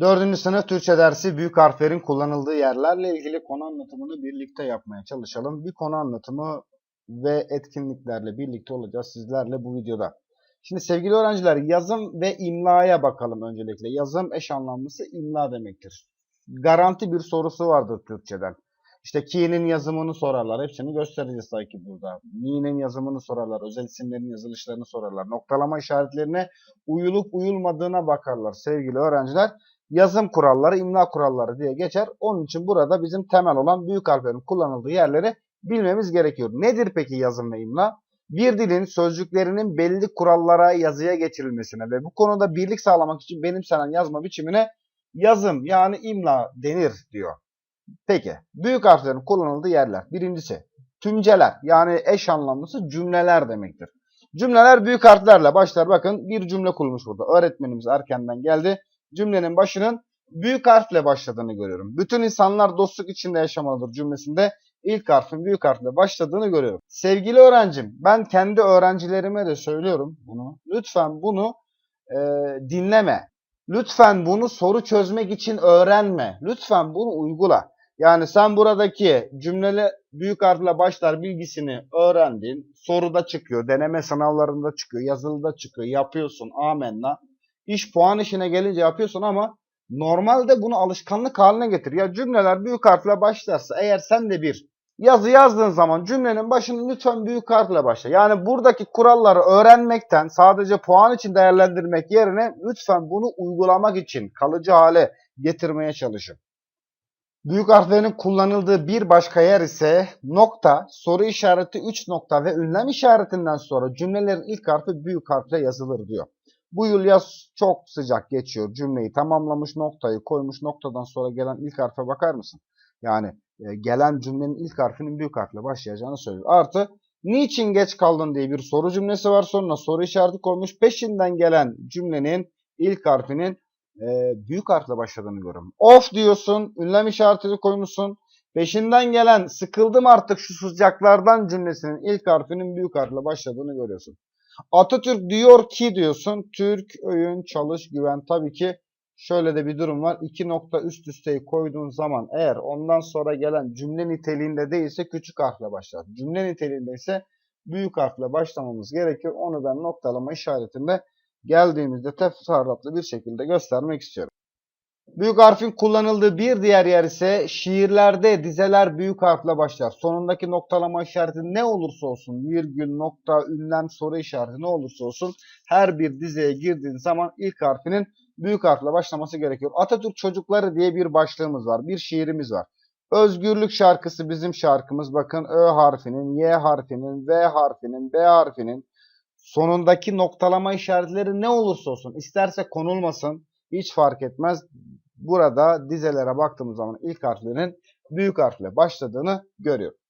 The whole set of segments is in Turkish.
Dördüncü sınıf Türkçe dersi büyük harflerin kullanıldığı yerlerle ilgili konu anlatımını birlikte yapmaya çalışalım. Bir konu anlatımı ve etkinliklerle birlikte olacağız sizlerle bu videoda. Şimdi sevgili öğrenciler yazım ve imlaya bakalım öncelikle. Yazım eş anlamlısı imla demektir. Garanti bir sorusu vardır Türkçeden. İşte ki'nin yazımını sorarlar. Hepsini göstereceğiz sanki burada. Mi'nin yazımını sorarlar. Özel isimlerin yazılışlarını sorarlar. Noktalama işaretlerine uyulup uyulmadığına bakarlar sevgili öğrenciler yazım kuralları, imla kuralları diye geçer. Onun için burada bizim temel olan büyük harflerin kullanıldığı yerleri bilmemiz gerekiyor. Nedir peki yazım ve imla? Bir dilin sözcüklerinin belli kurallara yazıya geçirilmesine ve bu konuda birlik sağlamak için benimsenen yazma biçimine yazım yani imla denir diyor. Peki büyük harflerin kullanıldığı yerler. Birincisi tümceler yani eş anlamlısı cümleler demektir. Cümleler büyük harflerle başlar. Bakın bir cümle kurulmuş burada. Öğretmenimiz erkenden geldi cümlenin başının büyük harfle başladığını görüyorum. Bütün insanlar dostluk içinde yaşamalıdır cümlesinde ilk harfin büyük harfle başladığını görüyorum. Sevgili öğrencim ben kendi öğrencilerime de söylüyorum bunu. Lütfen bunu e, dinleme. Lütfen bunu soru çözmek için öğrenme. Lütfen bunu uygula. Yani sen buradaki cümleli büyük harfle başlar bilgisini öğrendin. Soruda çıkıyor, deneme sınavlarında çıkıyor, yazılıda çıkıyor, yapıyorsun amenna. İş puan işine gelince yapıyorsun ama normalde bunu alışkanlık haline getir. Ya cümleler büyük harfle başlarsa eğer sen de bir yazı yazdığın zaman cümlenin başını lütfen büyük harfle başla. Yani buradaki kuralları öğrenmekten sadece puan için değerlendirmek yerine lütfen bunu uygulamak için kalıcı hale getirmeye çalışın. Büyük harflerin kullanıldığı bir başka yer ise nokta, soru işareti 3 nokta ve ünlem işaretinden sonra cümlelerin ilk harfi büyük harfle yazılır diyor. Bu yıl yaz çok sıcak geçiyor. Cümleyi tamamlamış noktayı koymuş noktadan sonra gelen ilk harfe bakar mısın? Yani e, gelen cümlenin ilk harfinin büyük harfle başlayacağını söylüyor. Artı niçin geç kaldın diye bir soru cümlesi var. Sonuna soru işareti koymuş. Peşinden gelen cümlenin ilk harfinin e, büyük harfle başladığını görüyorum. Of diyorsun. Ünlem işaretini koymuşsun. Peşinden gelen sıkıldım artık şu sıcaklardan cümlesinin ilk harfinin büyük harfle başladığını görüyorsun. Atatürk diyor ki diyorsun. Türk, öğün, çalış, güven. Tabii ki şöyle de bir durum var. İki nokta üst üsteyi koyduğun zaman eğer ondan sonra gelen cümle niteliğinde değilse küçük harfle başlar. Cümle niteliğinde ise büyük harfle başlamamız gerekiyor. Onu ben noktalama işaretinde geldiğimizde teferruatlı bir şekilde göstermek istiyorum. Büyük harfin kullanıldığı bir diğer yer ise şiirlerde dizeler büyük harfle başlar. Sonundaki noktalama işareti ne olursa olsun, virgül, nokta, ünlem, soru işareti ne olursa olsun her bir dizeye girdiğin zaman ilk harfinin büyük harfle başlaması gerekiyor. Atatürk Çocukları diye bir başlığımız var, bir şiirimiz var. Özgürlük şarkısı bizim şarkımız. Bakın Ö harfinin, Y harfinin, V harfinin, B harfinin sonundaki noktalama işaretleri ne olursa olsun, isterse konulmasın, hiç fark etmez. Burada dizelere baktığımız zaman ilk harflerin büyük harfle başladığını görüyoruz.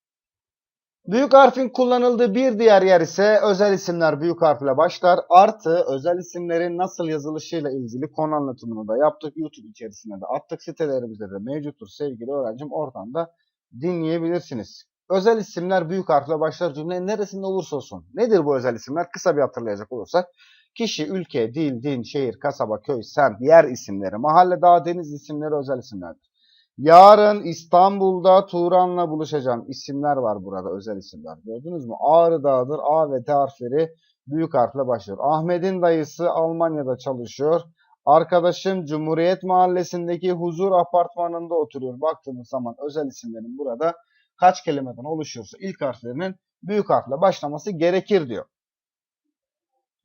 Büyük harfin kullanıldığı bir diğer yer ise özel isimler büyük harfle başlar. Artı özel isimlerin nasıl yazılışıyla ilgili konu anlatımını da yaptık. YouTube içerisinde de attık. Sitelerimizde de mevcuttur sevgili öğrencim. Oradan da dinleyebilirsiniz. Özel isimler büyük harfle başlar cümlenin neresinde olursa olsun. Nedir bu özel isimler? Kısa bir hatırlayacak olursak. Kişi, ülke, dil, din, şehir, kasaba, köy, semt, yer isimleri, mahalle, dağ, deniz isimleri özel isimlerdir. Yarın İstanbul'da Turan'la buluşacağım. İsimler var burada özel isimler. Gördünüz mü? Ağrı Dağı'dır. A ve T harfleri büyük harfle başlıyor. Ahmet'in dayısı Almanya'da çalışıyor. Arkadaşım Cumhuriyet Mahallesi'ndeki huzur apartmanında oturuyor. Baktığımız zaman özel isimlerin burada kaç kelimeden oluşuyorsa ilk harflerinin büyük harfle başlaması gerekir diyor.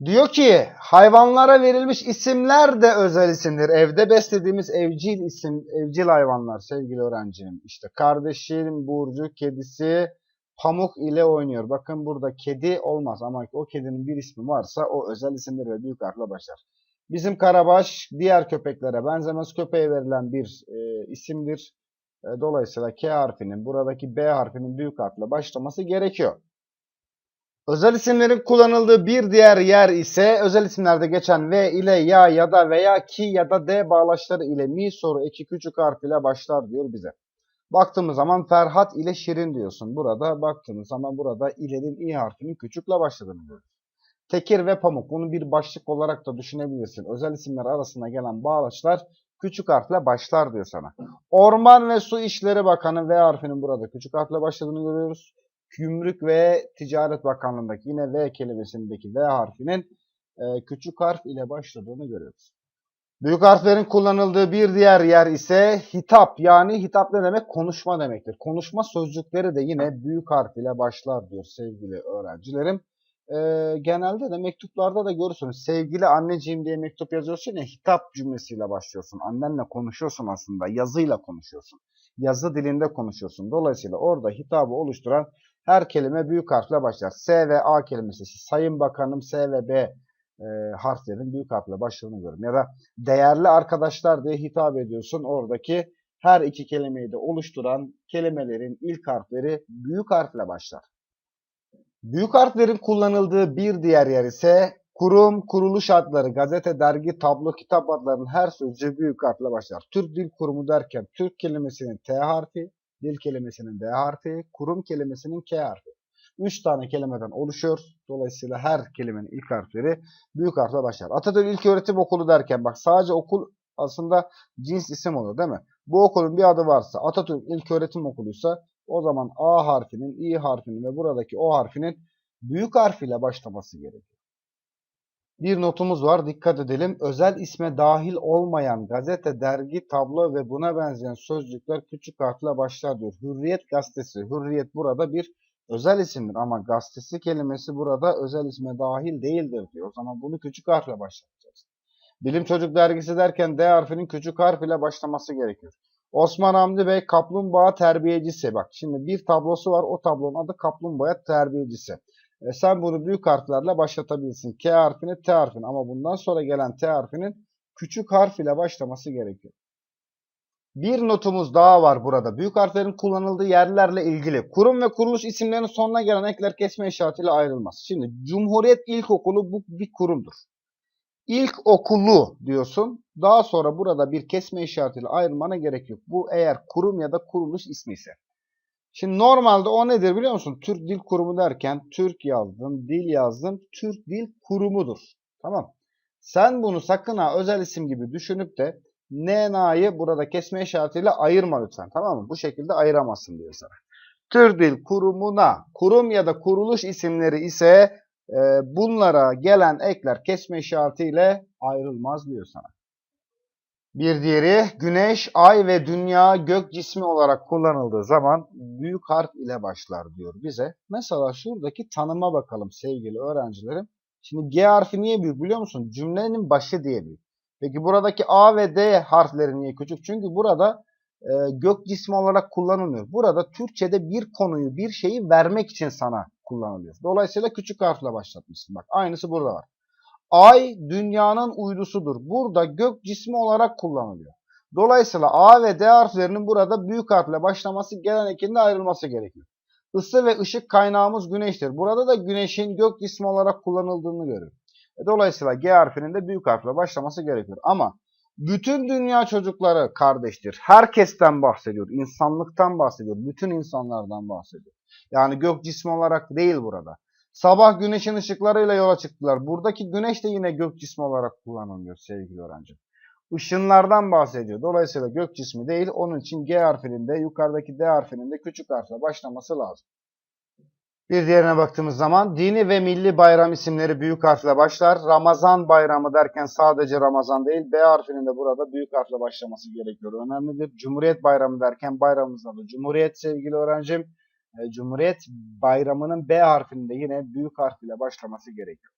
Diyor ki hayvanlara verilmiş isimler de özel isimdir. Evde beslediğimiz evcil isim, evcil hayvanlar sevgili öğrencim. İşte kardeşim Burcu kedisi pamuk ile oynuyor. Bakın burada kedi olmaz ama o kedinin bir ismi varsa o özel isimdir ve büyük harfle başlar. Bizim karabaş diğer köpeklere benzemez köpeğe verilen bir e, isimdir. E, dolayısıyla K harfinin buradaki B harfinin büyük harfle başlaması gerekiyor. Özel isimlerin kullanıldığı bir diğer yer ise özel isimlerde geçen V ile ya ya da veya ki ya da D bağlaçları ile mi soru iki küçük harf ile başlar diyor bize. Baktığımız zaman Ferhat ile Şirin diyorsun. Burada baktığımız zaman burada ilerin i harfinin küçükle başladığını görüyoruz. Tekir ve Pamuk bunu bir başlık olarak da düşünebilirsin. Özel isimler arasında gelen bağlaçlar küçük harfle başlar diyor sana. Orman ve Su İşleri Bakanı V harfinin burada küçük harfle başladığını görüyoruz. Gümrük ve Ticaret Bakanlığı'ndaki yine V kelimesindeki V harfinin e, küçük harf ile başladığını görüyoruz. Büyük harflerin kullanıldığı bir diğer yer ise hitap. Yani hitap ne demek? Konuşma demektir. Konuşma sözcükleri de yine büyük harf ile başlar diyor sevgili öğrencilerim. Ee, genelde de mektuplarda da görürsünüz. Sevgili anneciğim diye mektup yazıyorsun ya hitap cümlesiyle başlıyorsun. Annenle konuşuyorsun aslında. Yazıyla konuşuyorsun. Yazı dilinde konuşuyorsun. Dolayısıyla orada hitabı oluşturan her kelime büyük harfle başlar. S ve A kelimesi. Sayın Bakanım S ve B e, harflerin büyük harfle başladığını görüyorum. Ya da değerli arkadaşlar diye hitap ediyorsun. Oradaki her iki kelimeyi de oluşturan kelimelerin ilk harfleri büyük harfle başlar. Büyük harflerin kullanıldığı bir diğer yer ise kurum, kuruluş adları, gazete, dergi, tablo, kitap adlarının her sözcüğü büyük harfle başlar. Türk Dil Kurumu derken Türk kelimesinin T harfi, dil kelimesinin D harfi, kurum kelimesinin K harfi. Üç tane kelimeden oluşuyor. Dolayısıyla her kelimenin ilk harfleri büyük harfle başlar. Atatürk İlköğretim Okulu derken bak sadece okul aslında cins isim olur değil mi? Bu okulun bir adı varsa Atatürk İlköğretim Okulu'ysa o zaman A harfinin, İ harfinin ve buradaki O harfinin büyük harfiyle başlaması gerekiyor. Bir notumuz var dikkat edelim. Özel isme dahil olmayan gazete, dergi, tablo ve buna benzeyen sözcükler küçük harfle başlar diyor. Hürriyet gazetesi. Hürriyet burada bir özel isimdir ama gazetesi kelimesi burada özel isme dahil değildir diyor. O zaman bunu küçük harfle başlatacağız. Bilim Çocuk dergisi derken D harfinin küçük harf ile başlaması gerekiyor. Osman Hamdi Bey kaplumbağa terbiyecisi. Bak şimdi bir tablosu var. O tablonun adı kaplumbağa terbiyecisi. E, sen bunu büyük harflerle başlatabilirsin. K harfini, T harfini ama bundan sonra gelen T harfinin küçük harf ile başlaması gerekiyor. Bir notumuz daha var burada. Büyük harflerin kullanıldığı yerlerle ilgili. Kurum ve kuruluş isimlerinin sonuna gelen ekler kesme işaretiyle ayrılmaz. Şimdi Cumhuriyet İlkokulu bu bir kurumdur. İlk okulu diyorsun. Daha sonra burada bir kesme işaretiyle ayrılmana gerek yok. Bu eğer kurum ya da kuruluş ismi ise. Şimdi normalde o nedir biliyor musun? Türk Dil Kurumu derken Türk yazdım, dil yazdım. Türk Dil Kurumu'dur. Tamam. Sen bunu sakın ha özel isim gibi düşünüp de NNA'yı burada kesme işaretiyle ayırma lütfen. Tamam mı? Bu şekilde ayıramazsın diyor sana. Türk Dil Kurumu'na kurum ya da kuruluş isimleri ise e, bunlara gelen ekler kesme işaretiyle ayrılmaz diyor sana. Bir diğeri güneş, ay ve dünya gök cismi olarak kullanıldığı zaman büyük harf ile başlar diyor bize. Mesela şuradaki tanıma bakalım sevgili öğrencilerim. Şimdi G harfi niye büyük biliyor musun? Cümlenin başı diye büyük. Peki buradaki A ve D harfleri niye küçük? Çünkü burada e, gök cismi olarak kullanılmıyor. Burada Türkçe'de bir konuyu, bir şeyi vermek için sana kullanılıyor. Dolayısıyla küçük harfle başlatmışsın. Bak aynısı burada var. Ay dünyanın uydusudur. Burada gök cismi olarak kullanılıyor. Dolayısıyla A ve D harflerinin burada büyük harfle başlaması gelen ekinde ayrılması gerekiyor. Isı ve ışık kaynağımız güneştir. Burada da güneşin gök cismi olarak kullanıldığını görüyoruz. Dolayısıyla G harfinin de büyük harfle başlaması gerekiyor. Ama bütün dünya çocukları kardeştir. Herkesten bahsediyor. insanlıktan bahsediyor. Bütün insanlardan bahsediyor. Yani gök cismi olarak değil burada. Sabah güneşin ışıklarıyla yola çıktılar. Buradaki güneş de yine gök cismi olarak kullanılıyor sevgili öğrenci. Işınlardan bahsediyor. Dolayısıyla gök cismi değil. Onun için G harfinin de yukarıdaki D harfinin de küçük harfle başlaması lazım. Bir diğerine baktığımız zaman dini ve milli bayram isimleri büyük harfle başlar. Ramazan bayramı derken sadece Ramazan değil B harfinin de burada büyük harfle başlaması gerekiyor. Önemlidir. Cumhuriyet bayramı derken bayramımızın adı Cumhuriyet sevgili öğrencim. E, Cumhuriyet bayramının B harfinde yine büyük harf ile başlaması gerekiyor.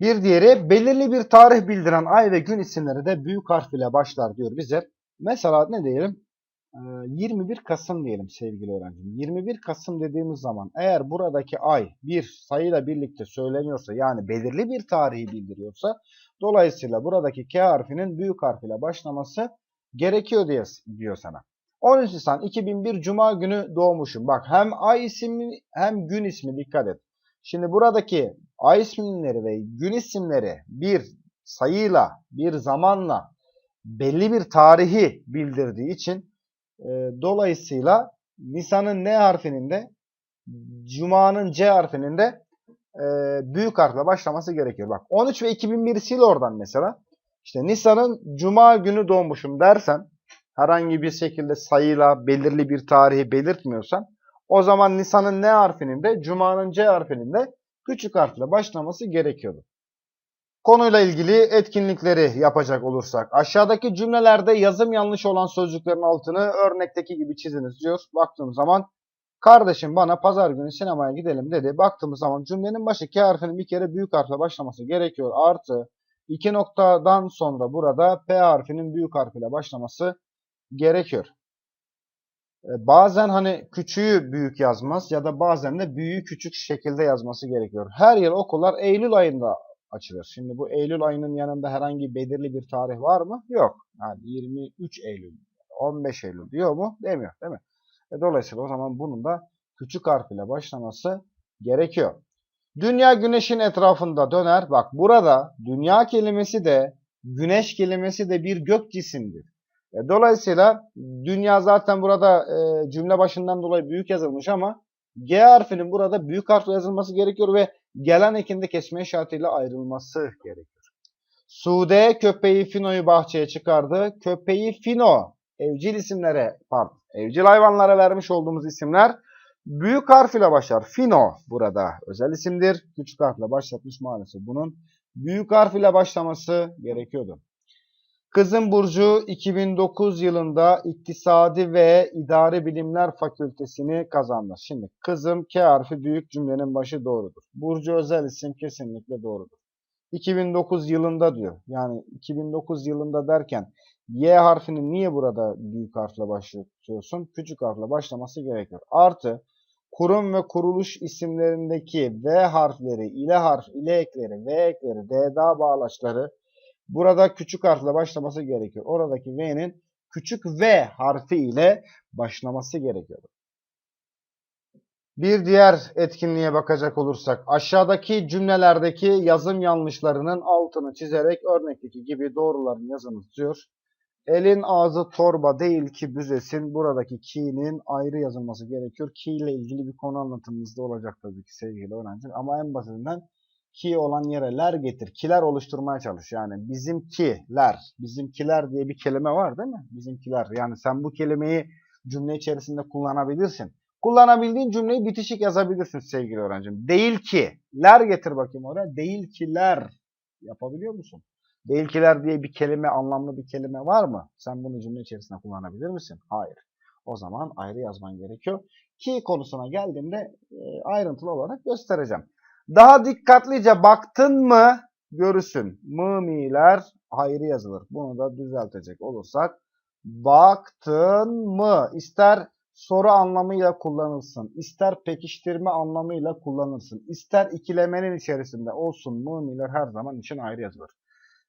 Bir diğeri belirli bir tarih bildiren ay ve gün isimleri de büyük harf ile başlar diyor bize. Mesela ne diyelim? 21 Kasım diyelim sevgili öğrencim. 21 Kasım dediğimiz zaman eğer buradaki ay bir sayıyla birlikte söyleniyorsa yani belirli bir tarihi bildiriyorsa dolayısıyla buradaki K harfinin büyük harf ile başlaması gerekiyor diye diyor sana. 13 Nisan 2001 Cuma günü doğmuşum. Bak hem ay ismi hem gün ismi dikkat et. Şimdi buradaki ay isimleri ve gün isimleri bir sayıyla, bir zamanla belli bir tarihi bildirdiği için e, dolayısıyla Nisan'ın N harfinin de Cuma'nın C harfinin de e, büyük harfle başlaması gerekiyor. Bak 13 ve 2001 sil oradan mesela. İşte Nisan'ın Cuma günü doğmuşum dersen herhangi bir şekilde sayıyla belirli bir tarihi belirtmiyorsan o zaman Nisan'ın ne harfinin de Cuma'nın C harfinin de küçük harfle başlaması gerekiyordu. Konuyla ilgili etkinlikleri yapacak olursak aşağıdaki cümlelerde yazım yanlış olan sözcüklerin altını örnekteki gibi çiziniz diyor. Baktığım zaman kardeşim bana pazar günü sinemaya gidelim dedi. Baktığımız zaman cümlenin başı K harfinin bir kere büyük harfle başlaması gerekiyor. Artı iki noktadan sonra burada P harfinin büyük harfiyle başlaması gerekiyor. E, Bazen hani küçüğü büyük yazmaz ya da bazen de büyüğü küçük şekilde yazması gerekiyor. Her yıl okullar Eylül ayında açılır. Şimdi bu Eylül ayının yanında herhangi belirli bir tarih var mı? Yok. Yani 23 Eylül, 15 Eylül diyor mu? Demiyor değil mi? E dolayısıyla o zaman bunun da küçük harf ile başlaması gerekiyor. Dünya güneşin etrafında döner. Bak burada dünya kelimesi de güneş kelimesi de bir gök cisimdir. E, dolayısıyla dünya zaten burada e, cümle başından dolayı büyük yazılmış ama G harfinin burada büyük harfle yazılması gerekiyor ve gelen ekinde kesme işaretiyle ayrılması gerekiyor. Sude köpeği Fino'yu bahçeye çıkardı. Köpeği Fino evcil isimlere pardon evcil hayvanlara vermiş olduğumuz isimler büyük harf ile başlar. Fino burada özel isimdir. Küçük harfle başlatmış maalesef bunun büyük harf ile başlaması gerekiyordu. Kızım Burcu 2009 yılında İktisadi ve İdari Bilimler Fakültesini kazandı. Şimdi kızım K harfi büyük cümlenin başı doğrudur. Burcu özel isim kesinlikle doğrudur. 2009 yılında diyor. Yani 2009 yılında derken Y harfini niye burada büyük harfle başlatıyorsun? Küçük harfle başlaması gerekiyor. Artı kurum ve kuruluş isimlerindeki V harfleri, ile harf, ile ekleri, V ekleri, DDA bağlaçları burada küçük harfle başlaması gerekiyor. Oradaki V'nin küçük V harfi ile başlaması gerekiyor. Bir diğer etkinliğe bakacak olursak aşağıdaki cümlelerdeki yazım yanlışlarının altını çizerek örnekteki gibi doğrularını yazınız diyor. Elin ağzı torba değil ki büzesin. Buradaki ki'nin ayrı yazılması gerekiyor. Ki ile ilgili bir konu anlatımımızda olacak tabii ki sevgili öğrenciler. Ama en basitinden ki olan yere ler getir. Kiler oluşturmaya çalış. Yani bizimkiler, bizimkiler diye bir kelime var değil mi? Bizimkiler. Yani sen bu kelimeyi cümle içerisinde kullanabilirsin. Kullanabildiğin cümleyi bitişik yazabilirsin sevgili öğrencim. Değil ki. Ler getir bakayım oraya. Değil kiler. Yapabiliyor musun? Değil kiler diye bir kelime, anlamlı bir kelime var mı? Sen bunu cümle içerisinde kullanabilir misin? Hayır. O zaman ayrı yazman gerekiyor. Ki konusuna geldiğimde e, ayrıntılı olarak göstereceğim. Daha dikkatlice baktın mı görürsün. Mımiler ayrı yazılır. Bunu da düzeltecek olursak. Baktın mı? İster soru anlamıyla kullanılsın. ister pekiştirme anlamıyla kullanılsın. ister ikilemenin içerisinde olsun. Mımiler her zaman için ayrı yazılır.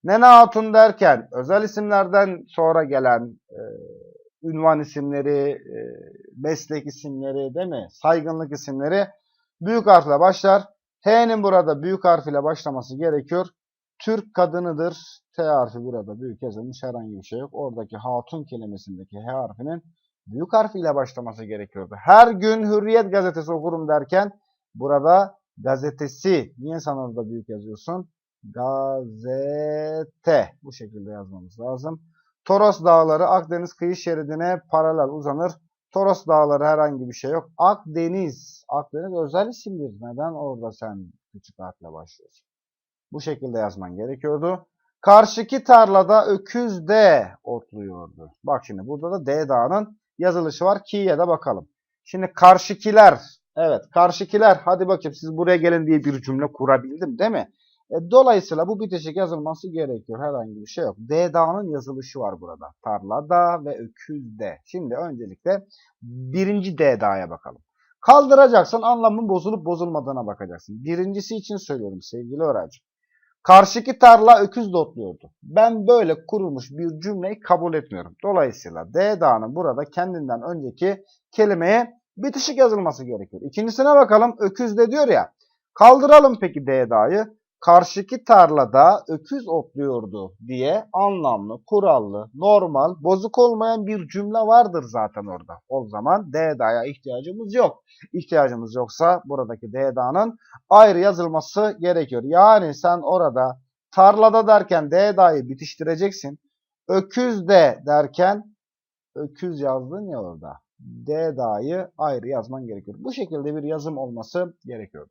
Nene Hatun derken özel isimlerden sonra gelen e, ünvan isimleri, e, meslek isimleri değil mi? Saygınlık isimleri büyük harfle başlar. H'nin burada büyük harf ile başlaması gerekiyor. Türk kadınıdır. T harfi burada büyük yazılmış herhangi bir şey yok. Oradaki hatun kelimesindeki H harfinin büyük harf ile başlaması gerekiyordu. Her gün Hürriyet gazetesi okurum derken burada gazetesi niye sen orada büyük yazıyorsun? Gazete. Bu şekilde yazmamız lazım. Toros Dağları Akdeniz kıyı şeridine paralel uzanır. Toros Dağları herhangi bir şey yok. Akdeniz. Akdeniz özel isimdir. Neden orada sen küçük harfle başlıyorsun? Bu şekilde yazman gerekiyordu. Karşıki tarlada öküz de otluyordu. Bak şimdi burada da D dağının yazılışı var. Ki'ye de bakalım. Şimdi karşıkiler. Evet karşıkiler. Hadi bakayım siz buraya gelin diye bir cümle kurabildim değil mi? E, dolayısıyla bu bitişik yazılması gerekiyor. Herhangi bir şey yok. D dağının yazılışı var burada. Tarlada ve öküzde. Şimdi öncelikle birinci D dağa bakalım. Kaldıracaksın anlamın bozulup bozulmadığına bakacaksın. Birincisi için söylüyorum sevgili öğrenci. Karşıki tarla öküz de otluyordu. Ben böyle kurulmuş bir cümleyi kabul etmiyorum. Dolayısıyla D burada kendinden önceki kelimeye bitişik yazılması gerekiyor. İkincisine bakalım. Öküz de diyor ya. Kaldıralım peki D karşıki tarlada öküz otluyordu diye anlamlı, kurallı, normal, bozuk olmayan bir cümle vardır zaten orada. O zaman DDA'ya ihtiyacımız yok. İhtiyacımız yoksa buradaki DDA'nın ayrı yazılması gerekiyor. Yani sen orada Tarlada derken D da'yı bitiştireceksin. Öküz de derken öküz yazdın ya orada. D da'yı ayrı yazman gerekiyor. Bu şekilde bir yazım olması gerekiyor.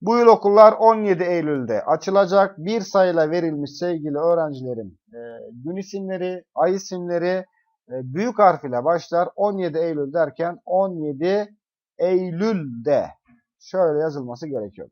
Bu yıl okullar 17 Eylül'de açılacak. Bir sayıyla verilmiş sevgili öğrencilerim. e, gün isimleri, ay isimleri e, büyük harf ile başlar. 17 Eylül derken 17 Eylül'de şöyle yazılması gerekiyor.